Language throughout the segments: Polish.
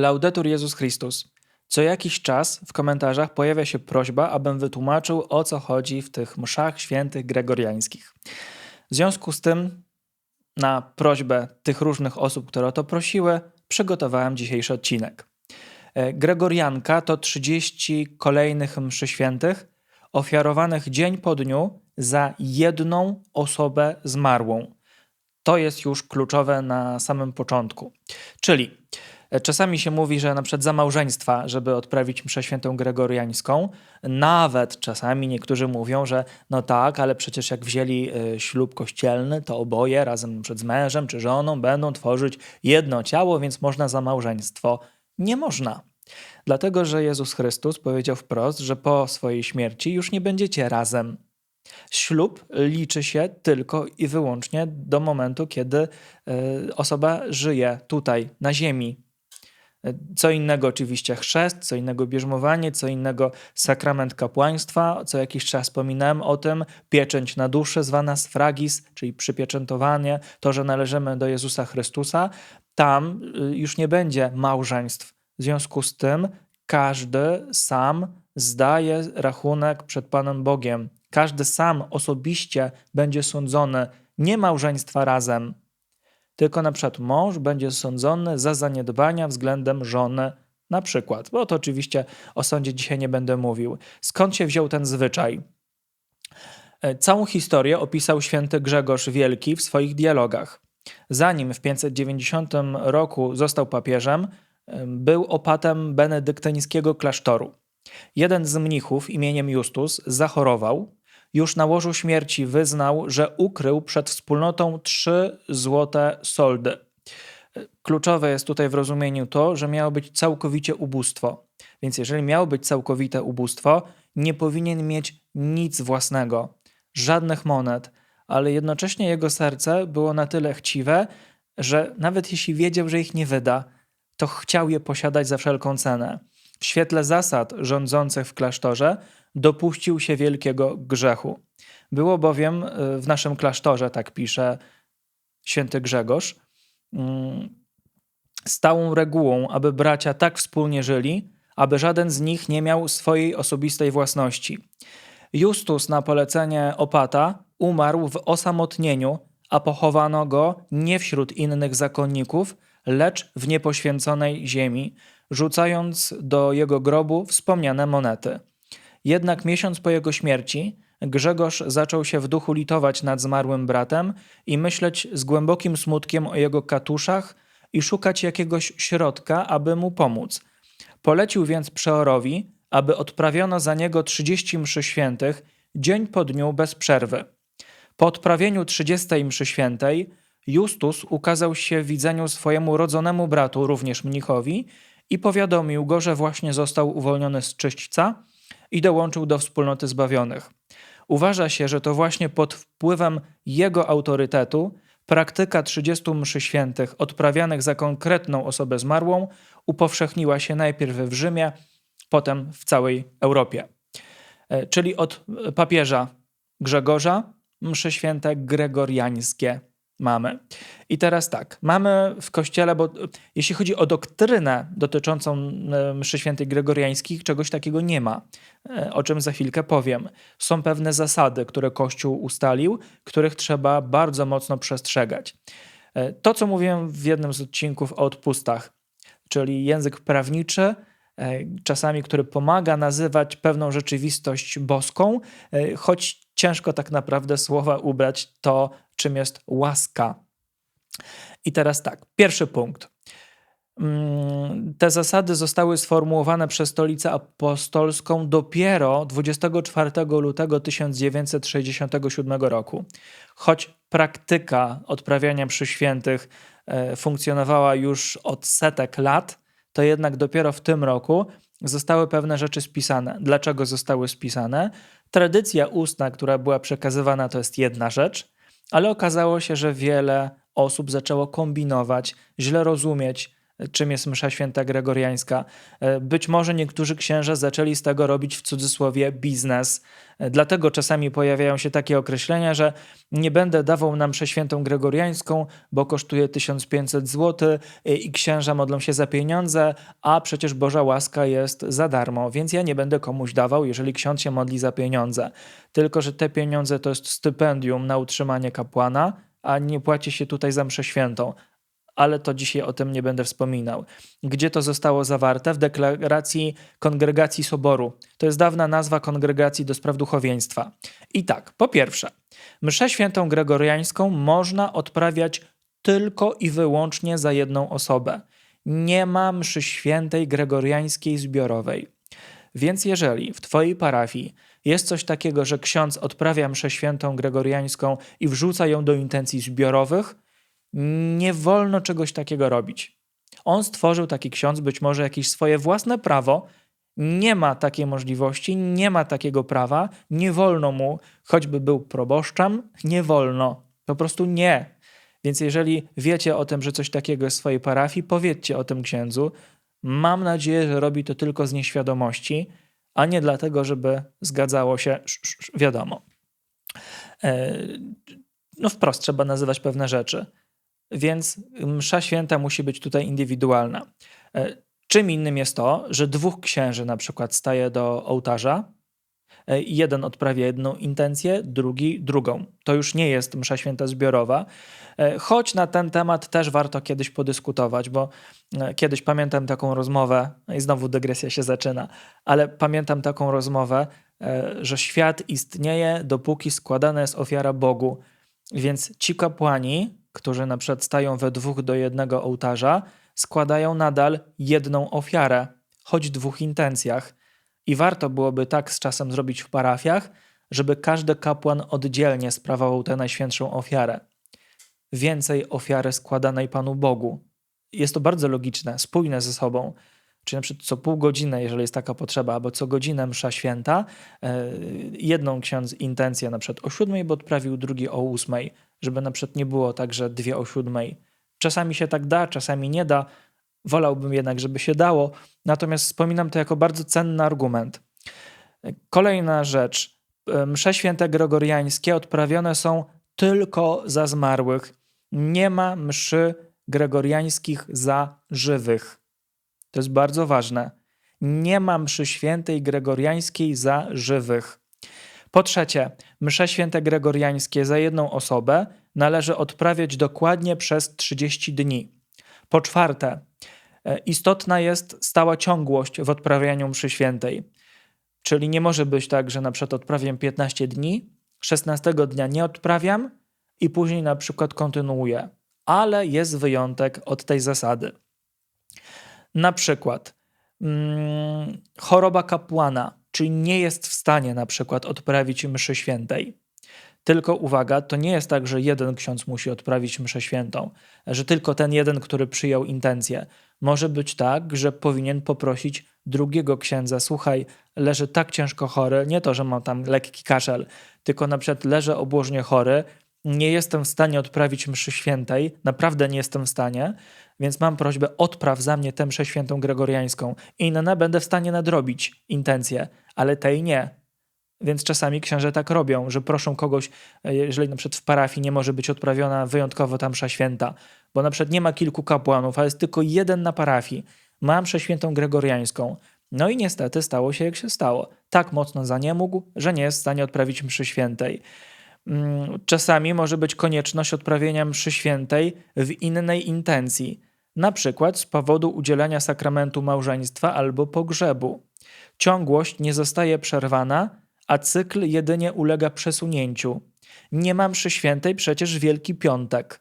Laudetur Jezus Chrystus. Co jakiś czas w komentarzach pojawia się prośba, abym wytłumaczył o co chodzi w tych mszach świętych gregoriańskich. W związku z tym, na prośbę tych różnych osób, które o to prosiły, przygotowałem dzisiejszy odcinek. E, Gregorianka to 30 kolejnych mszy świętych, ofiarowanych dzień po dniu za jedną osobę zmarłą. To jest już kluczowe na samym początku. Czyli e, czasami się mówi, że na przykład za małżeństwa, żeby odprawić mszę świętą gregoriańską, nawet czasami niektórzy mówią, że no tak, ale przecież jak wzięli e, ślub kościelny, to oboje razem przed z mężem czy żoną będą tworzyć jedno ciało, więc można za małżeństwo. Nie można. Dlatego, że Jezus Chrystus powiedział wprost, że po swojej śmierci już nie będziecie razem. Ślub liczy się tylko i wyłącznie do momentu, kiedy e, osoba żyje tutaj, na ziemi. E, co innego oczywiście chrzest, co innego bierzmowanie, co innego sakrament kapłaństwa. Co jakiś czas wspominałem o tym. Pieczęć na duszę zwana sfragis, czyli przypieczętowanie, to, że należymy do Jezusa Chrystusa. Tam y, już nie będzie małżeństw. W związku z tym każdy sam zdaje rachunek przed Panem Bogiem. Każdy sam osobiście będzie sądzony, nie małżeństwa razem, tylko na przykład mąż będzie sądzony za zaniedbania względem żony, na przykład. Bo to oczywiście o sądzie dzisiaj nie będę mówił. Skąd się wziął ten zwyczaj? E, całą historię opisał święty Grzegorz Wielki w swoich dialogach. Zanim w 590 roku został papieżem, był opatem benedyktyńskiego klasztoru. Jeden z mnichów imieniem Justus zachorował. Już na łożu śmierci wyznał, że ukrył przed wspólnotą trzy złote soldy. Kluczowe jest tutaj w rozumieniu to, że miało być całkowicie ubóstwo. Więc jeżeli miało być całkowite ubóstwo, nie powinien mieć nic własnego, żadnych monet, ale jednocześnie jego serce było na tyle chciwe, że nawet jeśli wiedział, że ich nie wyda, to chciał je posiadać za wszelką cenę. W świetle zasad rządzących w klasztorze dopuścił się wielkiego grzechu. Było bowiem y, w naszym klasztorze, tak pisze święty Grzegorz, mm, stałą regułą, aby bracia tak wspólnie żyli, aby żaden z nich nie miał swojej osobistej własności. Justus na polecenie opata umarł w osamotnieniu, a pochowano go nie wśród innych zakonników, lecz w niepoświęconej ziemi, rzucając do jego grobu wspomniane monety. Jednak miesiąc po jego śmierci Grzegorz zaczął się w duchu litować nad zmarłym bratem i myśleć z głębokim smutkiem o jego katuszach i szukać jakiegoś środka, aby mu pomóc. Polecił więc przeorowi, aby odprawiono za niego trzydzieści mszy świętych, dzień po dniu bez przerwy. Po odprawieniu trzydziestej mszy świętej Justus ukazał się widzeniu swojemu rodzonemu bratu, również mnichowi, i powiadomił go, że właśnie został uwolniony z czyśćca i dołączył do wspólnoty zbawionych. Uważa się, że to właśnie pod wpływem jego autorytetu praktyka 30 mszy świętych odprawianych za konkretną osobę zmarłą upowszechniła się najpierw w Rzymie, potem w całej Europie. E, czyli od papieża Grzegorza mszy święte gregoriańskie mamy. I teraz tak, mamy w kościele, bo jeśli chodzi o doktrynę dotyczącą e, mszy świętej gregoriańskich, czegoś takiego nie ma, e, o czym za chwilkę powiem. Są pewne zasady, które Kościół ustalił, których trzeba bardzo mocno przestrzegać. E, to, co mówiłem w jednym z odcinków o odpustach, czyli język prawniczy, czasami, który pomaga nazywać pewną rzeczywistość boską, choć ciężko tak naprawdę słowa ubrać to, czym jest łaska. I teraz tak, pierwszy punkt. Mm, te zasady zostały sformułowane przez Stolicę Apostolską dopiero 24 lutego 1967 roku. Choć praktyka odprawiania przy świętych e, funkcjonowała już od setek lat, to jednak dopiero w tym roku zostały pewne rzeczy spisane. Dlaczego zostały spisane? Tradycja ustna, która była przekazywana, to jest jedna rzecz, ale okazało się, że wiele osób zaczęło kombinować, źle rozumieć czym jest msza święta gregoriańska. E, Być może niektórzy księża zaczęli z tego robić w cudzysłowie biznes. E, Dlatego czasami pojawiają się takie określenia, że nie będę dawał nam mszę świętą gregoriańską, bo kosztuje 1500 zł e, i księża modlą się za pieniądze, a przecież Boża łaska jest za darmo, więc ja nie będę komuś dawał, jeżeli ksiądz się modli za pieniądze. Tylko, że te pieniądze to jest stypendium na utrzymanie kapłana, a nie płaci się tutaj za mszę świętą ale to dzisiaj o tym nie będę wspominał. Gdzie to zostało zawarte? W deklaracji Kongregacji Soboru. To jest dawna nazwa Kongregacji do Spraw Duchowieństwa. I tak, po pierwsze, mszę świętą gregoriańską można odprawiać tylko i wyłącznie za jedną osobę. Nie ma mszy świętej gregoriańskiej zbiorowej. Więc jeżeli w Twojej parafii jest coś takiego, że ksiądz odprawia mszę świętą gregoriańską i wrzuca ją do intencji zbiorowych, nie wolno czegoś takiego robić. On stworzył taki ksiądz, być może jakieś swoje własne prawo. Nie ma takiej możliwości, nie ma takiego prawa, nie wolno mu, choćby był proboszczem, nie wolno. Po prostu nie. Więc jeżeli wiecie o tym, że coś takiego jest w swojej parafii, powiedzcie o tym księdzu. Mam nadzieję, że robi to tylko z nieświadomości, a nie dlatego, żeby zgadzało się, wiadomo. E, no wprost trzeba nazywać pewne rzeczy. Więc msza święta musi być tutaj indywidualna. E, Czym innym jest to, że dwóch księży na przykład staje do ołtarza e, jeden odprawia jedną intencję, drugi drugą. To już nie jest msza święta zbiorowa, e, choć na ten temat też warto kiedyś podyskutować, bo kiedyś pamiętam taką rozmowę, no i znowu dygresja się zaczyna, ale pamiętam taką rozmowę, że świat istnieje, dopóki składana jest ofiara Bogu. Więc ci kapłani, którzy na przykład stają we dwóch do jednego ołtarza, składają nadal jedną ofiarę, choć w dwóch intencjach. I warto byłoby tak z czasem zrobić w parafiach, żeby każdy kapłan oddzielnie sprawował tę najświętszą ofiarę. Więcej ofiary składanej Panu Bogu. Jest to bardzo logiczne, spójne ze sobą. Czyli na przykład co pół godziny, jeżeli jest taka potrzeba, albo co godzinę msza święta, e, jedną ksiądz intencję na przykład o siódmej, bo odprawił drugi o ósmej, żeby na przykład nie było tak, że dwie o siódmej. Czasami się tak da, czasami nie da. Wolałbym jednak, żeby się dało. Natomiast wspominam to jako bardzo cenny argument. Kolejna rzecz. Msze święte gregoriańskie odprawione są tylko za zmarłych. Nie ma mszy gregoriańskich za żywych. To jest bardzo ważne. Nie ma mszy świętej gregoriańskiej za żywych. Po trzecie, msze święte gregoriańskie za jedną osobę należy odprawiać dokładnie przez 30 dni. Po czwarte, e, istotna jest stała ciągłość w odprawianiu mszy świętej. Czyli nie może być tak, że na przykład odprawiam 15 dni, 16 dnia nie odprawiam i później na przykład kontynuuję. Ale jest wyjątek od tej zasady. Na przykład mm, choroba kapłana, czyli nie jest w stanie na przykład odprawić mszy świętej. Tylko uwaga, to nie jest tak, że jeden ksiądz musi odprawić mszę świętą, że tylko ten jeden, który przyjął intencję. Może być tak, że powinien poprosić drugiego księdza, słuchaj, leży tak ciężko chory, nie to, że mam tam lekki kaszel, tylko na przykład leżę obłożnie chory, nie jestem w stanie odprawić mszy świętej, naprawdę nie jestem w stanie, więc mam prośbę, odpraw za mnie tę mszę świętą gregoriańską. Inne będę w stanie nadrobić intencję, ale tej nie. Więc czasami księże tak robią, że proszą kogoś, e, jeżeli na przykład w parafii nie może być odprawiona wyjątkowo ta msza święta, bo na przykład nie ma kilku kapłanów, a jest tylko jeden na parafii, ma mszę świętą gregoriańską. No i niestety stało się jak się stało. Tak mocno zaniemógł, że nie jest w stanie odprawić mszy świętej. Mm, czasami może być konieczność odprawienia mszy świętej w innej intencji, na przykład z powodu udzielania sakramentu małżeństwa albo pogrzebu. Ciągłość nie zostaje przerwana, a cykl jedynie ulega przesunięciu. Nie ma mszy świętej przecież Wielki Piątek,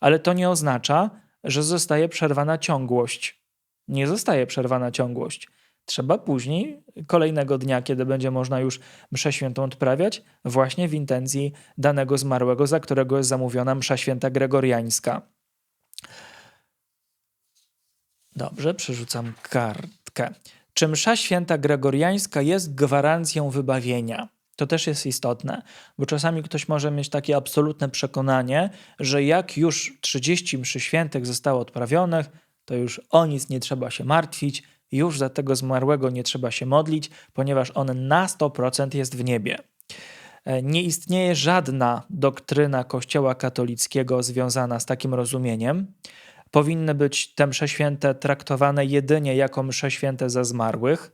ale to nie oznacza, że zostaje przerwana ciągłość. Nie zostaje przerwana ciągłość. Trzeba później, kolejnego dnia, kiedy będzie można już mszę świętą odprawiać, właśnie w intencji danego zmarłego, za którego jest zamówiona msza święta gregoriańska. Dobrze, przerzucam kartkę. Czy msza święta gregoriańska jest gwarancją wybawienia? To też jest istotne, bo czasami ktoś może mieć takie absolutne przekonanie, że jak już 30 mszy świętych zostało odprawionych, to już o nic nie trzeba się martwić, już za tego zmarłego nie trzeba się modlić, ponieważ on na 100% jest w niebie. E, nie istnieje żadna doktryna Kościoła katolickiego związana z takim rozumieniem. Powinny być te msze święte traktowane jedynie jako msze święte za zmarłych.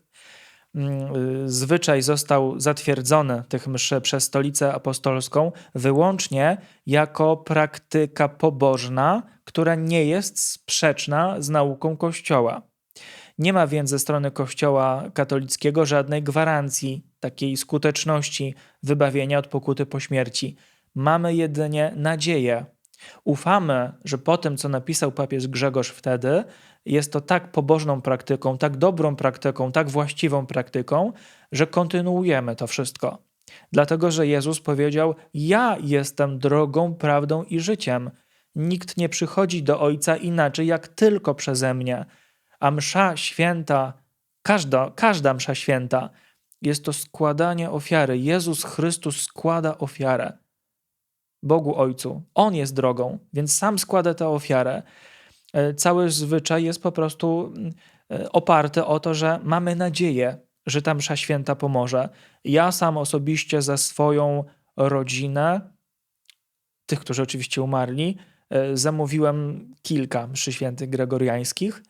Mm, y, zwyczaj został zatwierdzony tych mszy przez Stolicę Apostolską wyłącznie jako praktyka pobożna, która nie jest sprzeczna z nauką Kościoła. Nie ma więc ze strony Kościoła katolickiego żadnej gwarancji takiej skuteczności wybawienia od pokuty po śmierci. Mamy jedynie nadzieję. Ufamy, że po tym, co napisał papież Grzegorz wtedy, jest to tak pobożną praktyką, tak dobrą praktyką, tak właściwą praktyką, że kontynuujemy to wszystko. Dlatego, że Jezus powiedział: Ja jestem drogą, prawdą i życiem. Nikt nie przychodzi do Ojca inaczej, jak tylko przeze mnie. A msza święta, każda, każda msza święta, jest to składanie ofiary. Jezus Chrystus składa ofiarę Bogu Ojcu. On jest drogą, więc sam składa tę ofiarę. E, cały zwyczaj jest po prostu e, oparty o to, że mamy nadzieję, że ta msza święta pomoże. Ja sam osobiście za swoją rodzinę, tych, którzy oczywiście umarli, e, zamówiłem kilka mszy świętych gregoriańskich.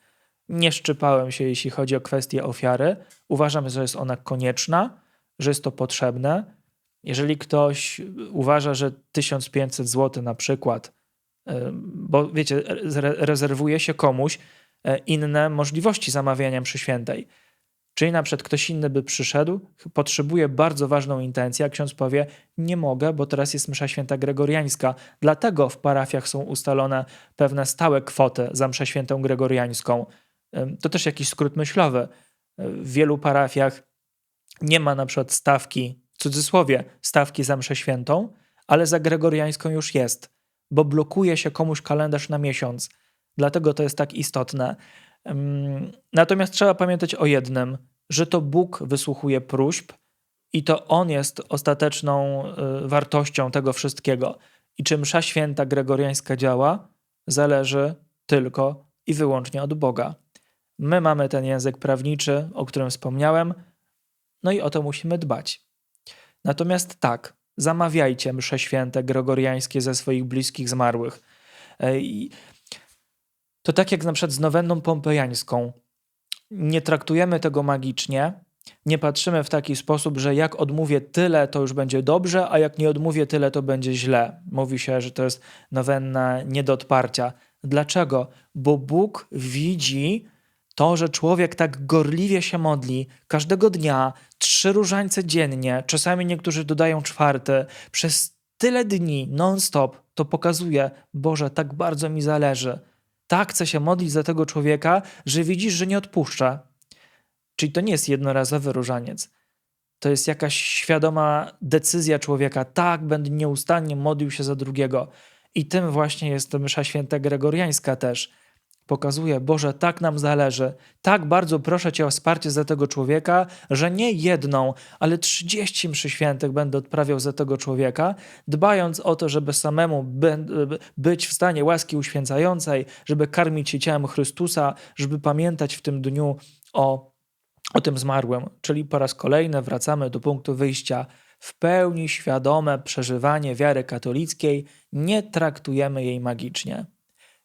Nie szczypałem się, jeśli chodzi o kwestię ofiary. Uważam, że jest ona konieczna, że jest to potrzebne. Jeżeli ktoś uważa, że 1500 zł na przykład bo wiecie, rezerwuje się komuś e, inne możliwości zamawiania mszy świętej. Czyli na przykład ktoś inny by przyszedł, potrzebuje bardzo ważną intencję, a ksiądz powie, nie mogę, bo teraz jest msza święta gregoriańska. Dlatego w parafiach są ustalone pewne stałe kwoty za mszę świętą gregoriańską. To też jakiś skrót myślowy. W wielu parafiach nie ma na przykład stawki, cudzysłowie, stawki za mszę świętą, ale za gregoriańską już jest bo blokuje się komuś kalendarz na miesiąc. Dlatego to jest tak istotne. Natomiast trzeba pamiętać o jednym, że to Bóg wysłuchuje próśb i to On jest ostateczną y, wartością tego wszystkiego. I czy msza święta gregoriańska działa, zależy tylko i wyłącznie od Boga. My mamy ten język prawniczy, o którym wspomniałem, no i o to musimy dbać. Natomiast tak, Zamawiajcie msze święte gregoriańskie ze swoich bliskich zmarłych. E, to tak jak na przykład z nowenną pompejańską. Nie traktujemy tego magicznie, nie patrzymy w taki sposób, że jak odmówię tyle, to już będzie dobrze, a jak nie odmówię tyle, to będzie źle. Mówi się, że to jest nowenna nie do odparcia. Dlaczego? Bo Bóg widzi to, że człowiek tak gorliwie się modli każdego dnia, trzy różańce dziennie, czasami niektórzy dodają czwarte, przez tyle dni non-stop, to pokazuje, Boże, tak bardzo mi zależy. Tak chcę się modlić za tego człowieka, że widzisz, że nie odpuszcza. Czyli to nie jest jednorazowy różaniec. To jest jakaś świadoma decyzja człowieka. Tak, będę nieustannie modlił się za drugiego. I tym właśnie jest msza święta gregoriańska też Pokazuje, Boże, tak nam zależy, tak bardzo proszę Cię o wsparcie za tego człowieka, że nie jedną, ale trzydzieści mszy świętych będę odprawiał za tego człowieka, dbając o to, żeby samemu być w stanie łaski uświęcającej, żeby karmić się ciałem Chrystusa, żeby pamiętać w tym dniu o, o tym zmarłym. Czyli po raz kolejny wracamy do punktu wyjścia. W pełni świadome przeżywanie wiary katolickiej nie traktujemy jej magicznie.